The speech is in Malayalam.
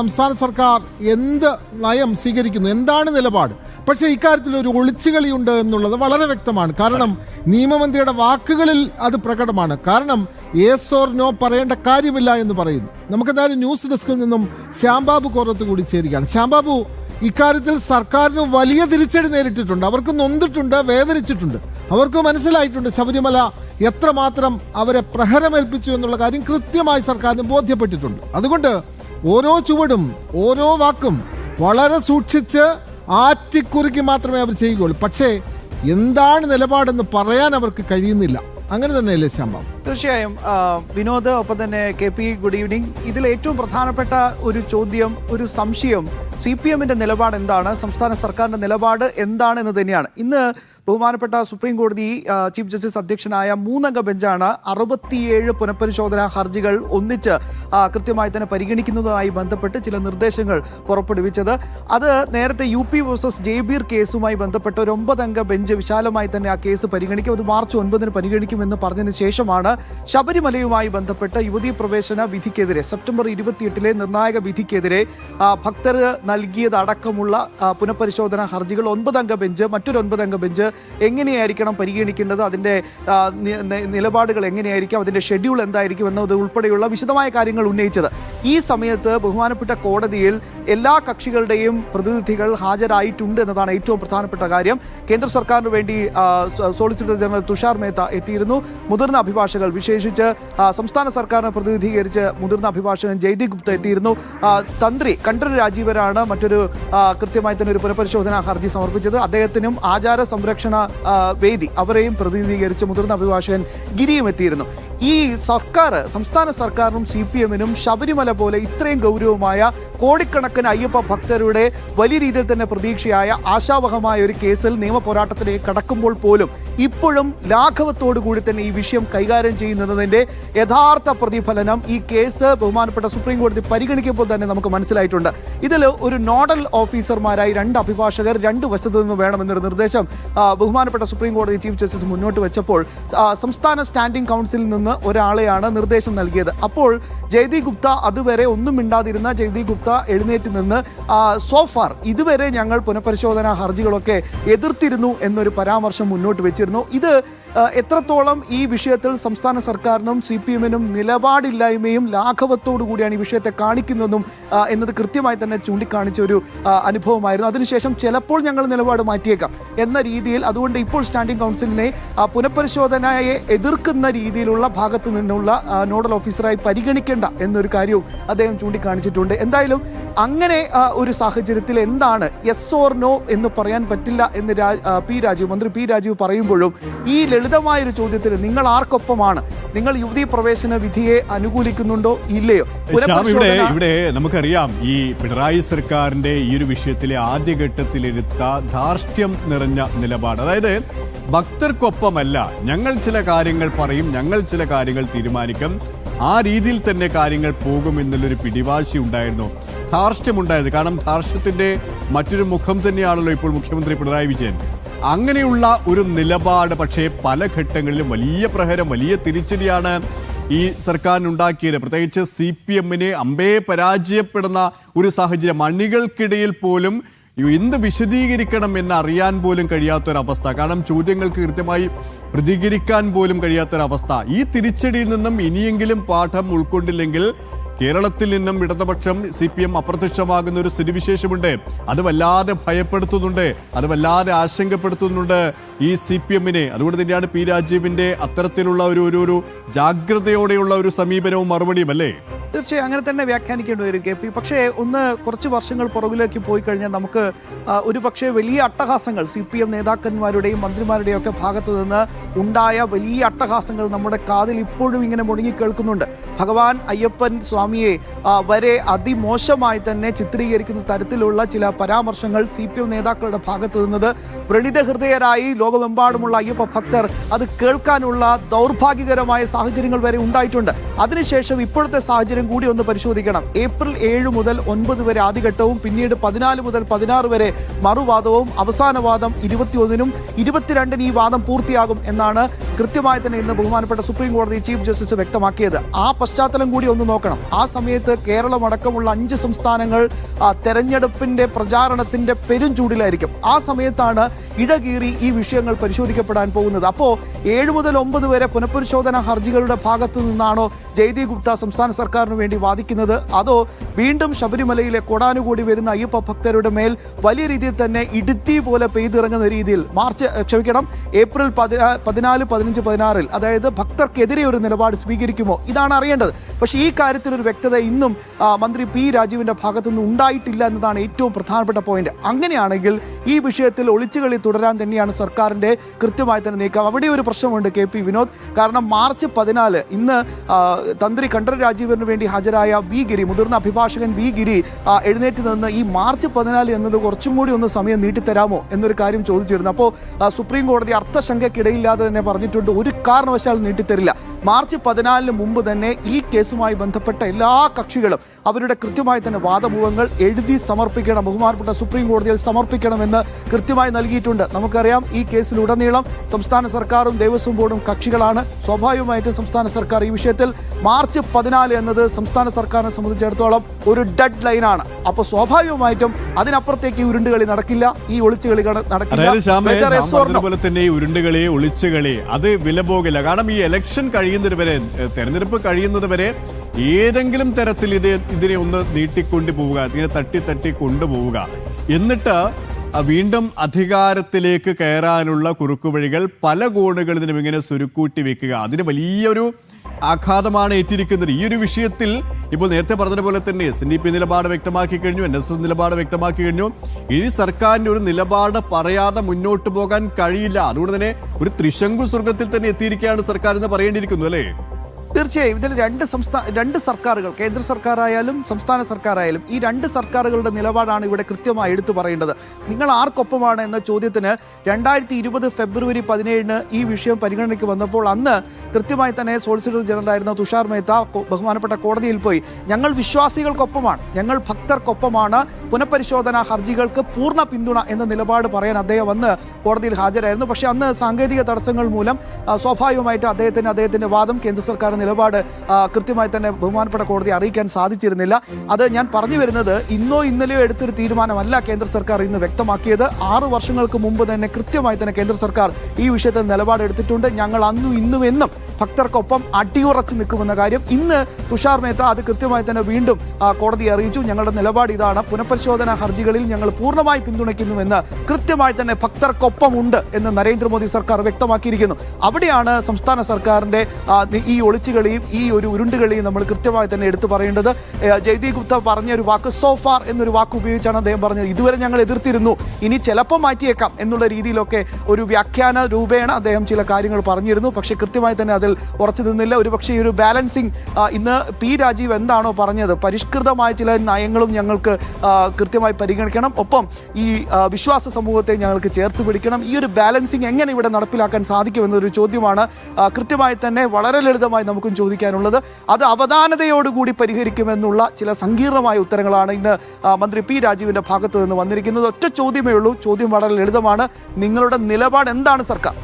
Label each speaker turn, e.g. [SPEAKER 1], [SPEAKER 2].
[SPEAKER 1] സംസ്ഥാന സർക്കാർ എന്ത് നയം സ്വീകരിക്കുന്നു? എന്താണ് നിലപാട്? പക്ഷേ ഇക്കാര്യത്തിൽ ഒരു ഒളിച്ചുകളിയുണ്ട് എന്നുള്ളത് വളരെ വ്യക്തമാണ്. കാരണം നിയമമന്ത്രിയുടെ വാക്കുകളിൽ അത് പ്രകടമാണ്. കാരണം യെസ് ഓർ നോ പറയേണ്ട കാര്യമില്ല എന്ന് പറയുന്നു. നമുക്കെന്തായാലും ന്യൂസ് ഡെസ്കിൽ നിന്നും ശ്യാംബാബു കോറത്ത് കൂടി ചേരുകയാണ്. ശ്യാംബാബു ഇക്കാര്യത്തിൽ സർക്കാരിന് വലിയ തിരിച്ചടി നേരിട്ടിട്ടുണ്ട്. അവർക്ക് നൊന്തിട്ടുണ്ട് വേദനിച്ചിട്ടുണ്ട്. അവർക്ക് മനസ്സിലായിട്ടുണ്ട് ശബരിമല എത്രമാത്രം അവരെ പ്രഹരമേൽപ്പിച്ചു എന്നുള്ള കാര്യം കൃത്യമായി സർക്കാരിന് ബോധ്യപ്പെട്ടിട്ടുണ്ട്. അതുകൊണ്ട് ഓരോ ചുവടും ഓരോ വാക്കും വളരെ സൂക്ഷിച്ച് ആറ്റിക്കുറുക്കി മാത്രമേ അവർ ചെയ്യുകയുള്ളൂ. പക്ഷേ എന്താണ് നിലപാടെന്ന് പറയാൻ അവർക്ക് കഴിയുന്നില്ല. അങ്ങനെ തന്നെയല്ലേ ശ്യാംബാബു
[SPEAKER 2] തീർച്ചയായും വിനോദ് ഒപ്പം തന്നെ കെ പി ഗുഡ് ഈവനിങ് ഇതിൽ ഏറ്റവും പ്രധാനപ്പെട്ട ഒരു ചോദ്യം ഒരു സംശയം സി പി എമ്മിന്റെ നിലപാട് എന്താണ്? സംസ്ഥാന സർക്കാരിന്റെ നിലപാട് എന്താണ് എന്ന് തന്നെയാണ്. ഇന്ന് ബഹുമാനപ്പെട്ട സുപ്രീം കോടതി ചീഫ് ജസ്റ്റിസ് അധ്യക്ഷനായ മൂന്നംഗ ബെഞ്ചാണ് അറുപത്തിയേഴ് പുനഃപരിശോധനാ ഹർജികൾ ഒന്നിച്ച് കൃത്യമായി തന്നെ പരിഗണിക്കുന്നതുമായി ബന്ധപ്പെട്ട് ചില നിർദ്ദേശങ്ങൾ പുറപ്പെടുവിച്ചത്. അത് നേരത്തെ യു പി വേഴ്സസ് ജയ്ബീർ കേസുമായി ബന്ധപ്പെട്ട ഒരു ഒമ്പതംഗ ബെഞ്ച് വിശാലമായി തന്നെ ആ കേസ് പരിഗണിക്കും. അത് മാർച്ച് ഒൻപതിന് പരിഗണിക്കുമെന്ന് പറഞ്ഞതിന് ശേഷമാണ് ശബരിമലയുമായി ബന്ധപ്പെട്ട് യുവതീ പ്രവേശന വിധിക്കെതിരെ സെപ്റ്റംബർ ഇരുപത്തിയെട്ടിലെ നിർണായക വിധിക്കെതിരെ ഭക്തർ നൽകിയതടക്കമുള്ള പുനഃപരിശോധന ഹർജികൾ ഒൻപതംഗ ബെഞ്ച് മറ്റൊരു ഒൻപതംഗ ബെഞ്ച് എങ്ങനെയായിരിക്കണം പരിഗണിക്കേണ്ടത് അതിന്റെ നിലപാടുകൾ എങ്ങനെയായിരിക്കും അതിന്റെ ഷെഡ്യൂൾ എന്തായിരിക്കും എന്നത് ഉൾപ്പെടെയുള്ള വിശദമായ കാര്യങ്ങൾ ഉന്നയിച്ചത്. ഈ സമയത്ത് ബഹുമാനപ്പെട്ട കോടതിയിൽ എല്ലാ കക്ഷികളുടെയും പ്രതിനിധികൾ ഹാജരായിട്ടുണ്ട് എന്നതാണ് ഏറ്റവും പ്രധാനപ്പെട്ട കാര്യം. കേന്ദ്ര സർക്കാരിന് വേണ്ടി സോളിസിറ്റർ ജനറൽ തുഷാർ മേത്ത എത്തിയിരുന്നു. മുതിർന്ന അഭിഭാഷകർ വിശേഷിച്ച് സംസ്ഥാന സർക്കാരിനെ പ്രതിനിധീകരിച്ച് മുതിർന്ന അഭിഭാഷകൻ ജയ്ദീപ് ഗുപ്ത എത്തിയിരുന്നു. തന്ത്രി കണ്ഠരര് രാജീവരാണ് മറ്റൊരു കൃത്യമായി തന്നെ ഒരു പുനഃപരിശോധനാ ഹർജി സമർപ്പിച്ചത്. അദ്ദേഹത്തിനും ആചാര സംരക്ഷണ വേദി അവരെയും പ്രതിനിധീകരിച്ച് മുതിർന്ന അഭിഭാഷകൻ ഗിരിയും എത്തിയിരുന്നു. ഈ സർക്കാർ സംസ്ഥാന സർക്കാരിനും സി പി എമ്മിനും ശബരിമല പോലെ ഇത്രയും ഗൗരവമായ കോടിക്കണക്കിന് അയ്യപ്പ ഭക്തരുടെ വലിയ രീതിയിൽ തന്നെ പ്രതീക്ഷയായ ആശാവഹമായ ഒരു കേസിൽ നിയമ പോരാട്ടത്തിലേക്ക് കടക്കുമ്പോൾ പോലും ഇപ്പോഴും ലാഘവത്തോടു കൂടി തന്നെ ഈ വിഷയം കൈകാര്യം ചെയ്യുന്നതിന്റെ യഥാർത്ഥ പ്രതിഫലനം ഈ കേസ് ബഹുമാനപ്പെട്ട സുപ്രീം കോടതി പരിഗണിക്കുമ്പോൾ തന്നെ നമുക്ക് മനസ്സിലായിട്ടുണ്ട്. ഇതിൽ ഒരു നോഡൽ ഓഫീസർമാരായി രണ്ട് അഭിഭാഷകർ രണ്ട് വശത്തു നിന്ന് വേണമെന്നൊരു നിർദ്ദേശം ബഹുമാനപ്പെട്ട സുപ്രീം കോടതി ചീഫ് ജസ്റ്റിസ് മുന്നോട്ട് വെച്ചപ്പോൾ സംസ്ഥാന സ്റ്റാൻഡിംഗ് കൗൺസിലിൽ നിന്ന് ഒരാളെയാണ് നിർദ്ദേശം നൽകിയത്. അപ്പോൾ ജയ്ദീപ് ഗുപ്ത അതുവരെ ഒന്നും മിണ്ടാതിരുന്ന ജയ്ദീപ് ഗുപ്ത എഴുന്നേറ്റ് നിന്ന് സോഫാർ ഇതുവരെ ഞങ്ങൾ പുനഃപരിശോധനാ ഹർജികളൊക്കെ എതിർത്തിരുന്നു എന്നൊരു പരാമർശം മുന്നോട്ട് വെച്ചിരുന്നു. ഇത് എത്രത്തോളം ഈ വിഷയത്തിൽ സംസ്ഥാന സർക്കാരിനും സി പി എമ്മിനും നിലപാടില്ലായ്മയും ലാഘവത്തോടു കൂടിയാണ് ഈ വിഷയത്തെ കാണിക്കുന്നതും എന്നത് കൃത്യമായി തന്നെ ചൂണ്ടിക്കാണിച്ച ഒരു അനുഭവമായിരുന്നു. അതിനുശേഷം ചിലപ്പോൾ ഞങ്ങൾ നിലപാട് മാറ്റിയേക്കാം എന്ന രീതിയിൽ അതുകൊണ്ട് ഇപ്പോൾ സ്റ്റാൻഡിംഗ് കൗൺസിലിനെ പുനഃപരിശോധനയെ എതിർക്കുന്ന രീതിയിലുള്ള ഭാഗത്ത് നിന്നുള്ള നോഡൽ ഓഫീസറായി പരിഗണിക്കേണ്ട എന്നൊരു കാര്യവും അദ്ദേഹം ചൂണ്ടിക്കാണിച്ചിട്ടുണ്ട്. എന്തായാലും അങ്ങനെ ഒരു സാഹചര്യത്തിൽ എന്താണ് യെസ് ഓർ നോ എന്ന് പറയാൻ പറ്റില്ല എന്ന് പി രാജീവ് മന്ത്രി പി രാജീവ് പറയുമ്പോഴും ഈ ലളിതമായൊരു ചോദ്യത്തിന് നിങ്ങൾ ആർക്കൊപ്പമാണ്? നിങ്ങൾ യുവതി പ്രവേശന വിധിയെ അനുകൂലിക്കുന്നുണ്ടോ? ഇല്ലയോ?
[SPEAKER 3] ഇവിടെ ഇവിടെ നമുക്കറിയാം ഈ പിണറായി സർക്കാരിന്റെ ഈ ഒരു വിഷയത്തിലെ ആദ്യഘട്ടത്തിലെടുത്ത ധാർഷ്ട്യം നിറഞ്ഞ നിലപാട്. അതായത് ഭക്തർക്കൊപ്പമല്ല ഞങ്ങൾ ചില കാര്യങ്ങൾ പറയും ഞങ്ങൾ ചില കാര്യങ്ങൾ തീരുമാനിക്കും ആ രീതിയിൽ തന്നെ കാര്യങ്ങൾ പോകും എന്നുള്ളൊരു പിടിവാശി ഉണ്ടായിരുന്നു. ധാർഷ്ട്യം ധാർഷ്ട്യമുണ്ടായത് കാരണം ധാർഷ്ട്യത്തിന്റെ മറ്റൊരു മുഖം തന്നെയാണല്ലോ ഇപ്പോൾ മുഖ്യമന്ത്രി പിണറായി വിജയൻ. അങ്ങനെയുള്ള ഒരു നിലപാട് പക്ഷേ പല ഘട്ടങ്ങളിലും വലിയ പ്രഹരം വലിയ തിരിച്ചടിയാണ് ഈ സർക്കാരിനുണ്ടാക്കിയത്. പ്രത്യേകിച്ച് സി പി എമ്മിനെ അമ്പേ പരാജയപ്പെടുന്ന ഒരു സാഹചര്യം. മണികൾക്കിടയിൽ പോലും എന്ത് വിശദീകരിക്കണം എന്ന് അറിയാൻ പോലും കഴിയാത്തൊരവസ്ഥ. കാരണം ചോദ്യങ്ങൾക്ക് കൃത്യമായി പ്രതികരിക്കാൻ പോലും കഴിയാത്തൊരവസ്ഥ. ഈ തിരിച്ചടിയിൽ നിന്നും ഇനിയെങ്കിലും പാഠം ഉൾക്കൊണ്ടില്ലെങ്കിൽ കേരളത്തിൽ നിന്നും ഇടതുപക്ഷം സി പി എം അപ്രത്യക്ഷമാകുന്ന ഒരു സ്ഥിതിവിശേഷമുണ്ട്. അത് വല്ലാതെ ഭയപ്പെടുത്തുന്നുണ്ട്. അത് വല്ലാതെ ആശങ്കപ്പെടുത്തുന്നുണ്ട് ഈ സി പി എമ്മിനെ അതുകൊണ്ട് തന്നെയാണ് പി രാജീവിന്റെ അത്തരത്തിലുള്ള ഒരു ഒരു ജാഗ്രതയോടെയുള്ള ഒരു സമീപനവും മറുപടിയും അല്ലേ?
[SPEAKER 2] തീർച്ചയായും അങ്ങനെ തന്നെ വ്യാഖ്യാനിക്കേണ്ടി വരും കെ പി. പക്ഷേ ഒന്ന് കുറച്ച് വർഷങ്ങൾ പുറകിലേക്ക് പോയി കഴിഞ്ഞാൽ നമുക്ക് ഒരു പക്ഷേ വലിയ അട്ടഹാസങ്ങൾ സി പി എം നേതാക്കന്മാരുടെയും മന്ത്രിമാരുടെയും ഒക്കെ ഭാഗത്ത് നിന്ന് ഉണ്ടായ വലിയ അട്ടഹാസങ്ങൾ നമ്മുടെ കാതിൽ ഇപ്പോഴും ഇങ്ങനെ മുടങ്ങി കേൾക്കുന്നുണ്ട്. ഭഗവാൻ അയ്യപ്പൻ സ്വാമിയെ വരെ അതിമോശമായി തന്നെ ചിത്രീകരിക്കുന്ന തരത്തിലുള്ള ചില പരാമർശങ്ങൾ സി പി എം നേതാക്കളുടെ ഭാഗത്ത് നിന്നത് പ്രണിത ഹൃദയരായി ലോകമെമ്പാടുമുള്ള അയ്യപ്പ ഭക്തർ അത് കേൾക്കാനുള്ള ദൗർഭാഗ്യകരമായ സാഹചര്യങ്ങൾ വരെ ഉണ്ടായിട്ടുണ്ട്. അതിനുശേഷം ഇപ്പോഴത്തെ സാഹചര്യം കൂടി ഒന്ന് പരിശോധിക്കണം. ഏപ്രിൽ ഏഴ് മുതൽ ഒൻപത് വരെ ആദ്യഘട്ടവും പിന്നീട് പതിനാല് മുതൽ പതിനാറ് വരെ മറുവാദവും അവസാന വാദം ഇരുപത്തിയൊന്നിനും ഇരുപത്തിരണ്ടിന് ഈ വാദം പൂർത്തിയാകും എന്നാണ് കൃത്യമായി തന്നെ ഇന്ന് ബഹുമാനപ്പെട്ട സുപ്രീം കോടതി ചീഫ് ജസ്റ്റിസ് വ്യക്തമാക്കിയത്. ആ പശ്ചാത്തലം കൂടി ഒന്ന് നോക്കണം. ആ സമയത്ത് കേരളം അടക്കമുള്ള അഞ്ച് സംസ്ഥാനങ്ങൾ തെരഞ്ഞെടുപ്പിന്റെ പ്രചാരണത്തിന്റെ പെരും ചൂടിലായിരിക്കും. ആ സമയത്താണ് ഇടകീറി ഈ വിഷയങ്ങൾ പരിശോധിക്കപ്പെടാൻ പോകുന്നത്. അപ്പോൾ ഏഴ് മുതൽ ഒമ്പത് വരെ പുനഃപരിശോധന ഹർജികളുടെ ഭാഗത്ത് നിന്നാണോ ജയ്ദീപ് ഗുപ്ത സംസ്ഥാന സർക്കാരിന് വേണ്ടി വാദിക്കുന്നത്? അതോ വീണ്ടും ശബരിമലയിലെ കൊടാനുകൂടി വരുന്ന അയ്യപ്പ ഭക്തരുടെ മേൽ വലിയ രീതിയിൽ തന്നെ ഇടുത്തി പോലെ പെയ്തിറങ്ങുന്ന രീതിയിൽ മാർച്ച് ക്ഷമിക്കണം ഏപ്രിൽ പതിനാ പതിനാല് പതിനഞ്ച് പതിനാറിൽ അതായത് ഭക്തർക്കെതിരെ ഒരു നിലപാട് സ്വീകരിക്കുമോ? ഇതാണ് അറിയേണ്ടത്. പക്ഷേ ഈ കാര്യത്തിൽ ഒരു വ്യക്തത ഇന്നും മന്ത്രി പി രാജീവിന്റെ ഭാഗത്തുനിന്ന് ഉണ്ടായിട്ടില്ല എന്നതാണ് ഏറ്റവും പ്രധാനപ്പെട്ട പോയിന്റ്. അങ്ങനെയാണെങ്കിൽ ഈ വിഷയത്തിൽ ഒളിച്ചുകളി തുടരാൻ തന്നെയാണ് സർക്കാരിന്റെ കൃത്യമായി തന്നെ നീക്കം. അവിടെ ഒരു പ്രശ്നമുണ്ട് കെ പി വിനോദ്. കാരണം മാർച്ച് പതിനാല് ഇന്ന് തന്ത്രി കണ്ഠര രാജീവിന് വേണ്ടി ഹാജരായ വി ഗിരി മുതിർന്ന അഭിഭാഷകൻ വി ഗിരി എഴുന്നേറ്റ് നിന്ന് ഈ മാർച്ച് പതിനാല് എന്നത് കുറച്ചും കൂടി ഒന്ന് സമയം നീട്ടിത്തരാമോ എന്നൊരു കാര്യം ചോദിച്ചിരുന്നു. അപ്പോൾ സുപ്രീം കോടതി അർത്ഥശങ്കയ്ക്കിടയില്ലാതെ തന്നെ പറഞ്ഞിട്ടുണ്ട്. ഒരു കാരണവശാൽ നീട്ടിത്തരില്ല. മാർച്ച് പതിനാലിന് മുമ്പ് തന്നെ ഈ കേസുമായി ബന്ധപ്പെട്ട എല്ലാ കക്ഷികളും അവരുടെ കൃത്യമായി തന്നെ വാദമുഖങ്ങൾ എഴുതി സമർപ്പിക്കണം. ബഹുമാനപ്പെട്ട സുപ്രീം കോടതിയിൽ സമർപ്പിക്കണമെന്ന് കൃത്യമായി നൽകിയിട്ടുണ്ട്. നമുക്കറിയാം ഈ കേസിലുടനീളം സംസ്ഥാന സർക്കാരും ദേവസ്വം ബോർഡും കക്ഷികളാണ്. സ്വാഭാവികമായിട്ടും സംസ്ഥാന സർക്കാർ ഈ വിഷയത്തിൽ മാർച്ച് പതിനാല് എന്നത് സംസ്ഥാന സർക്കാരിനെ സംബന്ധിച്ചിടത്തോളം ഒരു ഡെഡ് ലൈനാണ് അപ്പോൾ സ്വാഭാവികമായിട്ടും അതിനപ്പുറത്തേക്ക് ഉരുണ്ടുകളി നടക്കില്ല. ഈ ഒളിച്ചുകളി നടക്കില്ല.
[SPEAKER 3] തന്നെ ഉരുണ്ടുകളി ഒളിച്ചുകളി അത് വില പോകില്ല കാരണം ഈ ഇലക്ഷൻ കഴിയുന്നത് വരെ തെരഞ്ഞെടുപ്പ് കഴിയുന്നത് വരെ ഏതെങ്കിലും തരത്തിൽ ഇത് ഇതിനെ ഒന്ന് നീട്ടിക്കൊണ്ടു പോവുക ഇതിനെ തട്ടി തട്ടി കൊണ്ടുപോവുക എന്നിട്ട് വീണ്ടും അധികാരത്തിലേക്ക് കയറാനുള്ള കുറുക്കുവഴികൾ പല കോണുകളിൽ നിന്നും ഇങ്ങനെ സുരുക്കൂട്ടി വെക്കുക. അതിന് വലിയൊരു ആഘാതമാണ് ഏറ്റിരിക്കുന്നത്. ഈ ഒരു വിഷയത്തിൽ ഇപ്പോൾ നേരത്തെ പറഞ്ഞതുപോലെ തന്നെ എസ് എൻ ഡി പി നിലപാട് വ്യക്തമാക്കി കഴിഞ്ഞു എൻ എസ് എസ് നിലപാട് വ്യക്തമാക്കി കഴിഞ്ഞു. ഇനി സർക്കാരിന്റെ ഒരു നിലപാട് പറയാതെ മുന്നോട്ട് പോകാൻ കഴിയില്ല. അതുകൊണ്ട് തന്നെ ഒരു ത്രിശങ്കു സ്വർഗത്തിൽ തന്നെ എത്തിയിരിക്കുകയാണ് സർക്കാർ എന്ന് പറയേണ്ടിയിരിക്കുന്നു അല്ലേ?
[SPEAKER 2] തീർച്ചയായും ഇതിൽ രണ്ട് സംസ്ഥാന രണ്ട് സർക്കാരുകൾ കേന്ദ്ര സർക്കാരായാലും സംസ്ഥാന സർക്കാരായാലും ഈ രണ്ട് സർക്കാരുകളുടെ നിലപാടാണ് ഇവിടെ കൃത്യമായി എടുത്തു പറയേണ്ടത്. നിങ്ങൾ ആർക്കൊപ്പമാണ് എന്ന ചോദ്യത്തിന് രണ്ടായിരത്തി ഇരുപത് ഫെബ്രുവരി പതിനേഴിന് ഈ വിഷയം പരിഗണനയ്ക്ക് വന്നപ്പോൾ അന്ന് കൃത്യമായി തന്നെ സോളിസിറ്റർ ജനറൽ ആയിരുന്ന തുഷാർ മേത്ത ബഹുമാനപ്പെട്ട കോടതിയിൽ പോയി. ഞങ്ങൾ വിശ്വാസികൾക്കൊപ്പമാണ് ഞങ്ങൾ ഭക്തർക്കൊപ്പമാണ് പുനഃപരിശോധന ഹർജികൾക്ക് പൂർണ പിന്തുണ എന്ന നിലപാട് പറയാൻ അദ്ദേഹം വന്ന് കോടതിയിൽ ഹാജരായിരുന്നു. പക്ഷേ അന്ന് സാങ്കേതിക തടസ്സങ്ങൾ മൂലം സ്വാഭാവികമായിട്ട് അദ്ദേഹത്തിന് അദ്ദേഹത്തിന്റെ വാദം കേന്ദ്ര സർക്കാർ നിലപാട് കൃത്യമായി തന്നെ ബഹുമാനപ്പെട്ട കോടതി അറിയിക്കാൻ സാധിച്ചിരുന്നില്ല. അത് ഞാൻ പറഞ്ഞു വരുന്നത് ഇന്നോ ഇന്നലെയോ എടുത്തൊരു തീരുമാനമല്ല കേന്ദ്ര സർക്കാർ ഇന്ന് വ്യക്തമാക്കിയത്. ആറു വർഷങ്ങൾക്ക് മുമ്പ് തന്നെ കൃത്യമായി തന്നെ കേന്ദ്ര സർക്കാർ ഈ വിഷയത്തിൽ നിലപാടെടുത്തിട്ടുണ്ട്. ഞങ്ങൾ അന്നും ഇന്നും എന്നും ഭക്തർക്കൊപ്പം അടിയുറച്ച് നിൽക്കുമെന്ന കാര്യം ഇന്ന് തുഷാർ മേത്ത അത് കൃത്യമായി തന്നെ വീണ്ടും കോടതിയെ അറിയിച്ചു. ഞങ്ങളുടെ നിലപാട് ഇതാണ്. പുനഃപരിശോധനാ ഹർജികളിൽ ഞങ്ങൾ പൂർണമായി പിന്തുണയ്ക്കുന്നുവെന്ന് കൃത്യമായി തന്നെ ഭക്തർക്കൊപ്പം ഉണ്ട് എന്ന് നരേന്ദ്രമോദി സർക്കാർ വ്യക്തമാക്കിയിരിക്കുന്നു. അവിടെയാണ് സംസ്ഥാന സർക്കാരിന്റെ ഈ ഒളിച്ചുകളിയും ഈ ഒരു ഉരുണ്ടുകളിയും നമ്മൾ കൃത്യമായി തന്നെ എടുത്തു പറയേണ്ടത്. ജയ്ദീപ് ഗുപ്ത പറഞ്ഞ ഒരു വാക്ക് സോഫാർ എന്നൊരു വാക്ക് ഉപയോഗിച്ചാണ് അദ്ദേഹം പറഞ്ഞത്. ഇതുവരെ ഞങ്ങൾ എതിർത്തിരുന്നു. ഇനി ചിലപ്പോൾ മാറ്റിയേക്കാം എന്നുള്ള രീതിയിലൊക്കെ ഒരു വ്യാഖ്യാന രൂപേണ അദ്ദേഹം ചില കാര്യങ്ങൾ പറഞ്ഞിരുന്നു. പക്ഷേ കൃത്യമായി തന്നെ അതിൽ ഉറച്ചു നിന്നില്ല. ഒരു പക്ഷേ ഈ ഒരു ബാലൻസിങ് ഇന്ന് പി രാജീവ് എന്താണോ പറഞ്ഞത്? പരിഷ്കൃതമായ ചില നയങ്ങളും ഞങ്ങൾക്ക് കൃത്യമായി പരിഗണിക്കണം. ഒപ്പം ഈ വിശ്വാസ സമൂഹത്തെ ഞങ്ങൾക്ക് ചേർത്ത് പിടിക്കണം. ഈ ഒരു ബാലൻസിങ് എങ്ങനെ ഇവിടെ നടപ്പിലാക്കാൻ സാധിക്കുമെന്നൊരു ചോദ്യമാണ് കൃത്യമായി തന്നെ വളരെ ലളിതമായി നമുക്കും ചോദിക്കാനുള്ളത്. അത് അവധാനതയോടുകൂടി പരിഹരിക്കുമെന്നുള്ള ചില സങ്കീർണമായ ഉത്തരങ്ങളാണ് ഇന്ന് മന്ത്രി പി രാജീവിന്റെ ഭാഗത്ത് നിന്ന് വന്നിരിക്കുന്നത്. ഒറ്റ ചോദ്യമേ ഉള്ളൂ. ചോദ്യം വളരെ ലളിതമാണ്. നിങ്ങളുടെ നിലപാട് എന്താണ് സർക്കാർ?